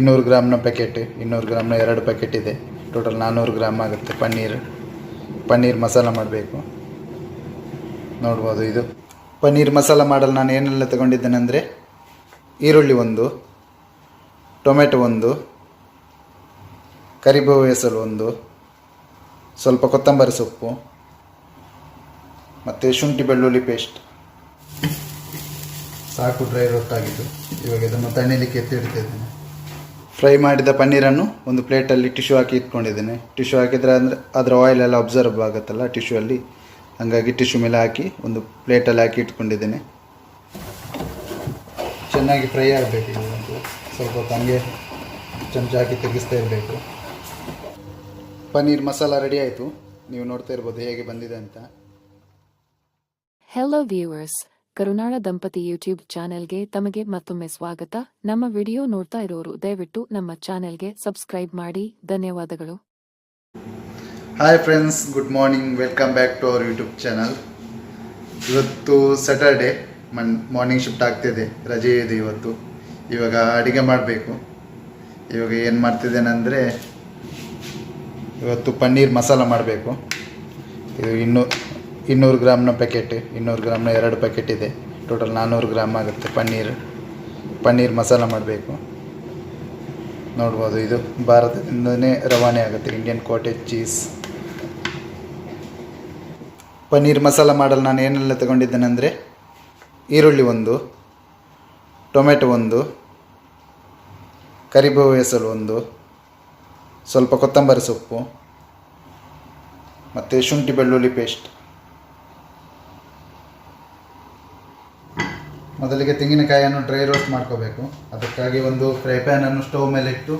ಇನ್ನೂರು ಗ್ರಾಮ್ನ ಪ್ಯಾಕೆಟ್ ಇನ್ನೂರು ಗ್ರಾಮ್ನ ಎರಡು ಪ್ಯಾಕೆಟ್ ಇದೆ. ಟೋಟಲ್ ನಾನ್ನೂರು ಗ್ರಾಮ್ ಆಗುತ್ತೆ ಪನ್ನೀರ್. ಪನ್ನೀರ್ ಮಸಾಲ ಮಾಡಬೇಕು. ನೋಡ್ಬೋದು ಇದು. ಪನ್ನೀರ್ ಮಸಾಲ ಮಾಡಲು ನಾನು ಏನೆಲ್ಲ ತಗೊಂಡಿದ್ದೇನೆ ಅಂದರೆ ಈರುಳ್ಳಿ ಒಂದು, ಟೊಮೆಟೊ ಒಂದು, ಕರಿಬೇವು ಹೆಸರು ಒಂದು, ಸ್ವಲ್ಪ ಕೊತ್ತಂಬರಿ ಸೊಪ್ಪು, ಮತ್ತು ಶುಂಠಿ ಬೆಳ್ಳುಳ್ಳಿ ಪೇಸ್ಟ್ ಸಾಕು ಡ್ರೈ ರೊಟ್ಟಾಗಿದ್ದು ಇವಾಗ ಇದನ್ನು ತಣ್ಣೀಲಿಕ್ಕೆ ಎತ್ತಿಡ್ತಿದ್ದೇನೆ ಫ್ರೈ ಮಾಡಿದ ಪನ್ನೀರನ್ನು ಒಂದು ಪ್ಲೇಟಲ್ಲಿ ಟಿಶ್ಯೂ ಹಾಕಿ ಇಟ್ಕೊಂಡಿದ್ದೇನೆ. ಟಿಶ್ಯೂ ಹಾಕಿದರೆ ಅಂದರೆ ಅದರ ಆಯಿಲ್ ಎಲ್ಲ ಅಬ್ಸರ್ವ್ ಆಗುತ್ತಲ್ಲ ಟಿಶ್ಯೂ ಅಲ್ಲಿ. ಹಾಗಾಗಿ ಟಿಶ್ಯೂ ಮೇಲೆ ಹಾಕಿ ಒಂದು ಪ್ಲೇಟಲ್ಲಿ ಹಾಕಿ ಇಟ್ಕೊಂಡಿದ್ದೇನೆ. ಚೆನ್ನಾಗಿ ಫ್ರೈ ಆಗಬೇಕು ಇದು ಸ್ವಲ್ಪ ಹಂಗೆ ಚಮಚ ಹಾಕಿ ತೆಗಿಸ್ತಾ ಇರಬೇಕು. ಪನ್ನೀರ್ ಮಸಾಲ ರೆಡಿ ಆಯಿತು. ನೀವು ನೋಡ್ತಾ ಇರ್ಬೋದು ಹೇಗೆ ಬಂದಿದೆ ಅಂತ. ಹೆಲೋ ವ್ಯೂವರ್ಸ್ ಕರುನಾಳ ದಂಪತಿ ಯೂಟ್ಯೂಬ್ ಚಾನೆಲ್ಗೆ ತಮಗೆ ಮತ್ತೊಮ್ಮೆ ಸ್ವಾಗತ. ನಮ್ಮ ವಿಡಿಯೋ ನೋಡ್ತಾ ಇರೋರು ದಯವಿಟ್ಟು ನಮ್ಮ ಚಾನೆಲ್ಗೆ ಸಬ್ಸ್ಕ್ರೈಬ್ ಮಾಡಿ. ಧನ್ಯವಾದಗಳು. Hi friends good morning welcome back to our YouTube channel ಇವತ್ತು ಸ್ಯಾಟರ್ಡೆ ಮನ್ ಮಾರ್ನಿಂಗ್ ಶಿಫ್ಟ್ ಆಗ್ತಿದೆ. ರಜೆ ಇದೆ ಇವತ್ತು. ಇವಾಗ ಅಡುಗೆ ಮಾಡಬೇಕು. ಇವಾಗ ಏನು ಮಾಡ್ತಿದ್ದೇನೆಂದರೆ, ಇವತ್ತು ಪನ್ನೀರ್ ಮಸಾಲ ಮಾಡಬೇಕು. ಇದು ಇನ್ನೂ ಇನ್ನೂರು ಗ್ರಾಮ್ನ ಪ್ಯಾಕೆಟ್, ಇನ್ನೂರು ಗ್ರಾಮ್ನ ಎರಡು ಪ್ಯಾಕೆಟ್ ಇದೆ. ಟೋಟಲ್ ನಾನ್ನೂರು ಗ್ರಾಮ್ ಆಗುತ್ತೆ ಪನ್ನೀರ್. ಪನ್ನೀರ್ ಮಸಾಲ ಮಾಡಬೇಕು. ನೋಡ್ಬೋದು ಇದು ಭಾರತದಿಂದನೇ ರವಾನೆ ಆಗುತ್ತೆ Indian cottage cheese paneer masala ಮಾಡಲು ನಾನು ಏನೆಲ್ಲ ತಗೊಂಡಿದ್ದೇನೆ ಅಂದರೆ, ಈರುಳ್ಳಿ ಒಂದು, ಟೊಮೆಟೊ ಒಂದು, ಕರಿಬೇವು ಹೆಸರು ಒಂದು, ಸ್ವಲ್ಪ ಕೊತ್ತಂಬರಿ ಸೊಪ್ಪು, ಮತ್ತು ಶುಂಠಿ ಬೆಳ್ಳುಳ್ಳಿ ಪೇಸ್ಟ್ ಮೊದಲಿಗೆ ತೆಂಗಿನಕಾಯಿಯನ್ನು ಡ್ರೈ ರೋಸ್ಟ್ ಮಾಡ್ಕೋಬೇಕು. ಅದಕ್ಕಾಗಿ ಒಂದು ಫ್ರೈ ಪ್ಯಾನನ್ನು ಸ್ಟವ್ ಮೇಲೆ ಇಟ್ಟು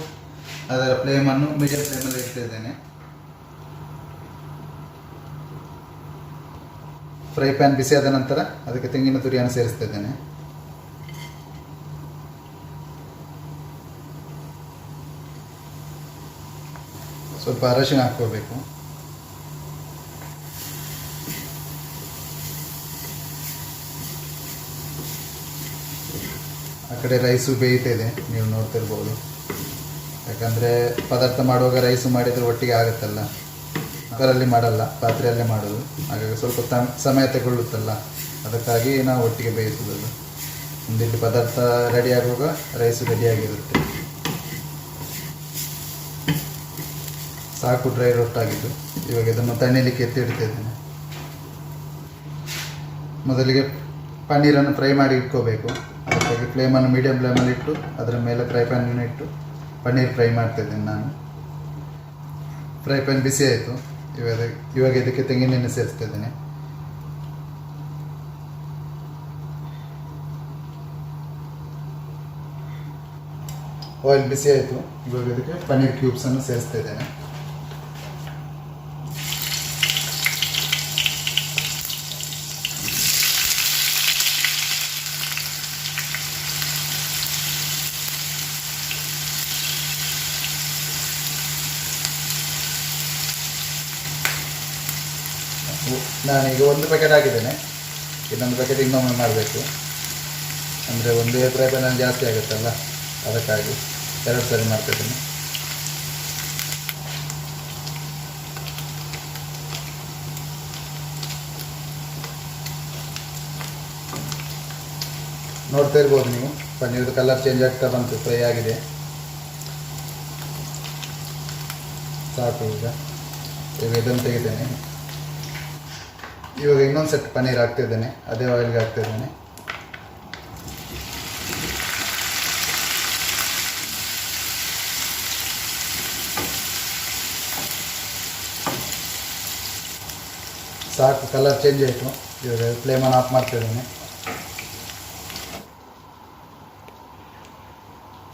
ಅದರ ಫ್ಲೇಮನ್ನು ಮೀಡಿಯಂ ಫ್ಲೇಮಲ್ಲಿ ಇಟ್ಟಿದ್ದೇನೆ. ಫ್ರೈ ಪ್ಯಾನ್ ಬಿಸಿಯಾದ ನಂತರ ಅದಕ್ಕೆ ತೆಂಗಿನ ತುರಿಯನ್ನು ಸೇರಿಸ್ತಿದ್ದೇನೆ. ಸ್ವಲ್ಪ ಅರಶಿನ ಹಾಕ್ಕೋಬೇಕು. ಕಡೆ ರೈಸು ಬೇಯ್ತಿದೆ ನೀವು ನೋಡ್ತಿರ್ಬೋದು. ಯಾಕಂದರೆ ಪದಾರ್ಥ ಮಾಡುವಾಗ ರೈಸು ಮಾಡಿದರೆ ಒಟ್ಟಿಗೆ ಆಗುತ್ತಲ್ಲ. ಅದರಲ್ಲಿ ಮಾಡಲ್ಲ ಪಾತ್ರೆಯಲ್ಲೇ ಮಾಡೋದು. ಹಾಗಾಗಿ ಸ್ವಲ್ಪ ಸಮಯ ತಗೊಳ್ಳುತ್ತಲ್ಲ. ಅದಕ್ಕಾಗಿ ನಾವು ಒಟ್ಟಿಗೆ ಬೇಯಿಸೋದು ಒಂದಿಟ್ಟು ಪದಾರ್ಥ ರೆಡಿ ಆಗುವಾಗ ರೈಸು ರೆಡಿಯಾಗಿರುತ್ತೆ ಸಾಕು ಡ್ರೈ ರೊಟ್ಟಾಗಿದ್ದು ಇವಾಗ ಇದನ್ನು ತಣ್ಣೀಲಿಕ್ಕೆ ಎತ್ತಿಡ್ತಿದ್ದೇನೆ ಮೊದಲಿಗೆ ಪನ್ನೀರನ್ನು ಫ್ರೈ ಮಾಡಿ ಇಟ್ಕೋಬೇಕು. ಅದಕ್ಕಾಗಿ ಫ್ಲೇಮನ್ನು ಮೀಡಿಯಂ ಫ್ಲೇಮಲ್ಲಿ ಇಟ್ಟು, ಅದರ ಮೇಲೆ ಫ್ರೈ ಪ್ಯಾನನ್ನು ಇಟ್ಟು, ಪನ್ನೀರ್ ಫ್ರೈ ಮಾಡ್ತಿದ್ದೀನಿ ನಾನು. ಫ್ರೈ ಪ್ಯಾನ್ ಬಿಸಿ ಆಯಿತು. ಇವಾಗ ಇವಾಗ ಇದಕ್ಕೆ ತೆಂಗಿನೆಣ್ಣೆ ಸೇರಿಸ್ತಿದ್ದೀನಿ ಆಯಿಲ್ ಬಿಸಿ ಆಯಿತು. ಇವಾಗ ಇದಕ್ಕೆ ಪನ್ನೀರ್ ಕ್ಯೂಬ್ಸನ್ನು ಸೇರಿಸ್ತಾ ಇದ್ದೇನೆ ನಾನೀಗ ಒಂದು ಪ್ಯಾಕೆಟ್ ಹಾಕಿದ್ದೇನೆ. ಇನ್ನೊಂದು ಪ್ಯಾಕೆಟ್ ಇನ್ನೊಮ್ಮೆ ಮಾಡಬೇಕು. ಅಂದರೆ ಒಂದು ಫ್ರೈ ನಾನು ಜಾಸ್ತಿ ಆಗುತ್ತಲ್ಲ? ಅದಕ್ಕಾಗಿ ಎರಡು ಸರಿ ಮಾಡ್ತಿದ್ದೀನಿ. ನೋಡ್ತಾ ಇರ್ಬೋದು ನೀವು. ಪನ್ನೀರ್ ಕಲರ್ ಚೇಂಜ್ ಆಗ್ತಾ ಬಂತು ಫ್ರೈ ಆಗಿದೆ. ಸಾಕು ಈಗ. ಈಗ ಇದನ್ನು ತೆಗಿದ್ದೇನೆ ಇವಾಗ ಇನ್ನೊಂದು ಸೆಟ್ ಪನ್ನೀರ್ ಹಾಕ್ತಿದ್ದೇನೆ ಅದೇ ಆಯಿಲ್ಗೆ ಹಾಕ್ತಿದ್ದೇನೆ ಸಾಕು ಕಲರ್ ಚೇಂಜ್ ಆಯಿತು. ಇವಾಗ ಫ್ಲೇಮನ್ನು ಆಫ್ ಮಾಡ್ತಿದ್ದೇನೆ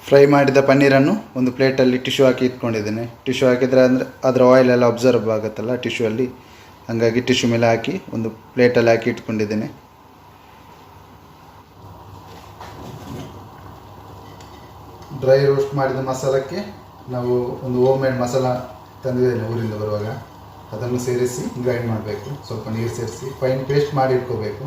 ಫ್ರೈ ಮಾಡಿದ ಪನ್ನೀರನ್ನು ಒಂದು ಪ್ಲೇಟಲ್ಲಿ ಟಿಶ್ಯೂ ಹಾಕಿ ಇಟ್ಕೊಂಡಿದ್ದೇನೆ. ಟಿಶ್ಯೂ ಹಾಕಿದರೆ ಅಂದರೆ ಅದರ ಆಯಿಲ್ ಎಲ್ಲ ಅಬ್ಸರ್ವ್ ಆಗುತ್ತಲ್ಲ ಟಿಶ್ಯೂ ಅಲ್ಲಿ. ಹಾಗಾಗಿ ಟಿಶ್ಯೂ ಮೇಲೆ ಹಾಕಿ ಒಂದು ಪ್ಲೇಟಲ್ಲಿ ಹಾಕಿ ಇಟ್ಕೊಂಡಿದ್ದೇನೆ. ಡ್ರೈ ರೋಸ್ಟ್ ಮಾಡಿದ ಮಸಾಲಕ್ಕೆ ನಾವು ಒಂದು ಹೋಮ್ ಮೇಡ್ ಮಸಾಲ ತಂದಿದ್ದೇನೆ ಊರಿಂದ ಬರುವಾಗ. ಅದನ್ನು ಸೇರಿಸಿ ಗ್ರೈಂಡ್ ಮಾಡಬೇಕು. ಸ್ವಲ್ಪ ನೀರು ಸೇರಿಸಿ ಫೈನ್ ಪೇಸ್ಟ್ ಮಾಡಿ ಇಟ್ಕೋಬೇಕು.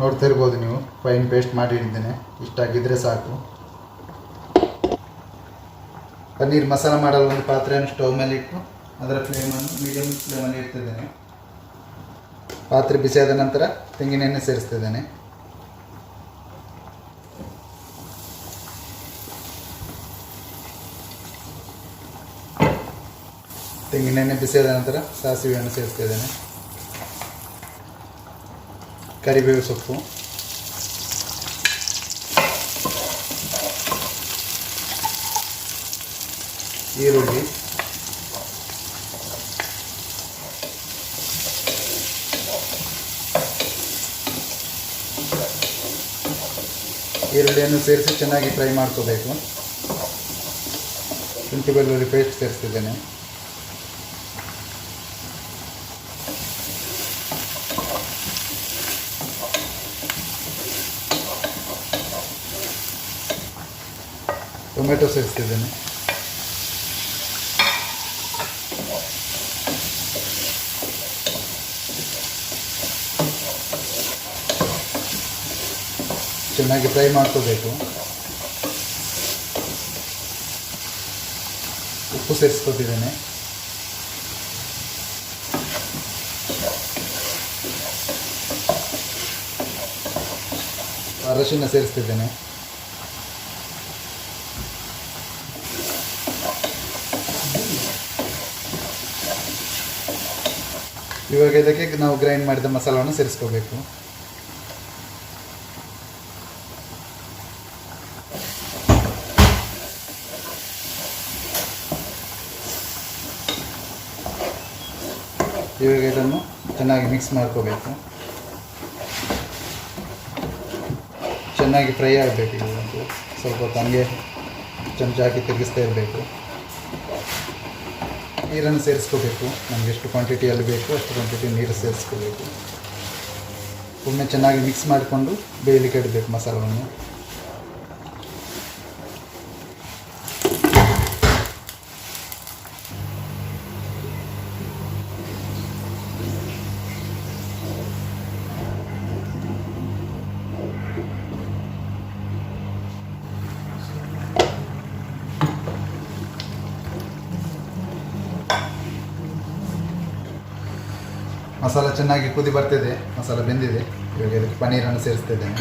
ನೋಡ್ತಾ ಇರ್ಬೋದು ನೀವು. ಫೈನ್ ಪೇಸ್ಟ್ ಮಾಡಿ ಇಟ್ಟಿದ್ದೇನೆ ಇಷ್ಟಾಗಿದ್ದರೆ ಸಾಕು. ಪನ್ನೀರ್ ಮಸಾಲ ಮಾಡಲು ಒಂದು ಪಾತ್ರೆಯನ್ನು ಸ್ಟವ್ ಮೇಲೆ ಇಟ್ಟು, ಅದರ ಫ್ಲೇಮನ್ನು ಮೀಡಿಯಂ ಫ್ಲೇಮಲ್ಲಿ ಇಡ್ತಿದ್ದೇನೆ ಪಾತ್ರೆ ಬಿಸಿಯಾದ ನಂತರ ತೆಂಗಿನೆಣ್ಣೆ ಸೇರಿಸ್ತಿದ್ದೇನೆ. ತೆಂಗಿನೆಣ್ಣೆ ಬಿಸಿಯಾದ ನಂತರ ಸಾಸಿವೆಯನ್ನು ಸೇರಿಸ್ತಿದ್ದೇನೆ. ಕರಿಬೇವು ಸೊಪ್ಪು. ಈರುಳ್ಳಿ. ಈರುಳ್ಳಿಯನ್ನು ಸೇರಿಸಿ ಚೆನ್ನಾಗಿ ಫ್ರೈ ಮಾಡ್ಕೋಬೇಕು. ಶುಂಠಿ ಬೆಳ್ಳುಳ್ಳಿ ಪೇಸ್ಟ್ ಸೇರಿಸ್ತಿದ್ದೇನೆ. ಟೊಮೆಟೊ ಸೇರಿಸ್ತಿದ್ದೇನೆ ಚೆನ್ನಾಗಿ ಫ್ರೈ ಮಾಡ್ಕೋಬೇಕು. ಉಪ್ಪು ಸೇರಿಸ್ಕೊತಿದ್ದೇನೆ. ಅರಶಿನ ಸೇರಿಸ್ತಿದ್ದೇನೆ. ಇವಾಗ ಇದಕ್ಕೆ ನಾವು ಗ್ರೈಂಡ್ ಮಾಡಿದ ಮಸಾಲವನ್ನು ಸೇರಿಸ್ಕೋಬೇಕು. ಇವಾಗ ಇದನ್ನು ಚೆನ್ನಾಗಿ ಮಿಕ್ಸ್ ಮಾಡ್ಕೋಬೇಕು. ಚೆನ್ನಾಗಿ ಫ್ರೈ ಆಗಬೇಕು ಇದು ಸ್ವಲ್ಪ ಹಂಗೆ ಚಮಚ ಹಾಕಿ ತಿರುಗಿಸ್ತಾ ಇರಬೇಕು. ನೀರನ್ನು ಸೇರಿಸ್ಕೋಬೇಕು. ನಮಗೆ ಎಷ್ಟು ಕ್ವಾಂಟಿಟಿಯಲ್ಲಿ ಬೇಕು, ಅಷ್ಟು ಕ್ವಾಂಟಿಟಿ ನೀರು ಸೇರಿಸ್ಕೋಬೇಕು. ಒಮ್ಮೆ ಚೆನ್ನಾಗಿ ಮಿಕ್ಸ್ ಮಾಡಿಕೊಂಡು ಬೇಯಲಿಕ್ಕೆ ಇಡಬೇಕು ಮಸಾಲವನ್ನು. ಮಸಾಲ ಚೆನ್ನಾಗಿ ಕುದಿ ಬರ್ತಿದೆ, ಮಸಾಲ ಬೆಂದಿದೆ. ಇವಾಗ ಇದಕ್ಕೆ ಪನ್ನೀರನ್ನು ಸೇರಿಸ್ತಿದ್ದೇನೆ.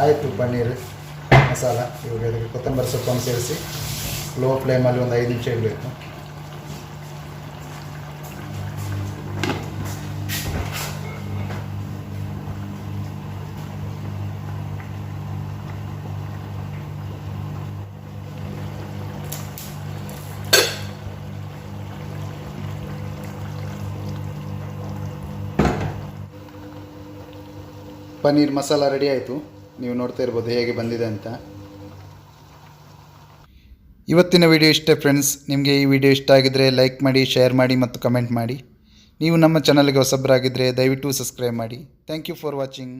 ಆಯಿತು ಪನ್ನೀರ್, ಮಸಾಲ. ಇವಾಗ ಇದಕ್ಕೆ ಕೊತ್ತಂಬರಿ ಸೊಪ್ಪನ್ನು ಸೇರಿಸಿ ಲೋ ಫ್ಲೇಮಲ್ಲಿ ಒಂದು ಐದು ನಿಮಿಷ ಇಡಬೇಕು. ಪನ್ನೀರ್ ಮಸಾಲ ರೆಡಿ ಆಯಿತು. ನೀವು ನೋಡ್ತಾ ಇರ್ಬೋದು ಹೇಗೆ ಬಂದಿದೆ ಅಂತ. ಇವತ್ತಿನ ವಿಡಿಯೋ ಇಷ್ಟೇ ಫ್ರೆಂಡ್ಸ್ ನಿಮಗೆ ಈ ವಿಡಿಯೋ ಇಷ್ಟ ಆಗಿದ್ದರೆ ಲೈಕ್ ಮಾಡಿ ಶೇರ್ ಮಾಡಿ ಮತ್ತು ಕಮೆಂಟ್ ಮಾಡಿ. ನೀವು ನಮ್ಮ ಚಾನಲ್ಗೆ ಹೊಸಬರಾಗಿದ್ದರೆ ದಯವಿಟ್ಟು ಸಬ್ಸ್ಕ್ರೈಬ್ ಮಾಡಿ. Thank you for watching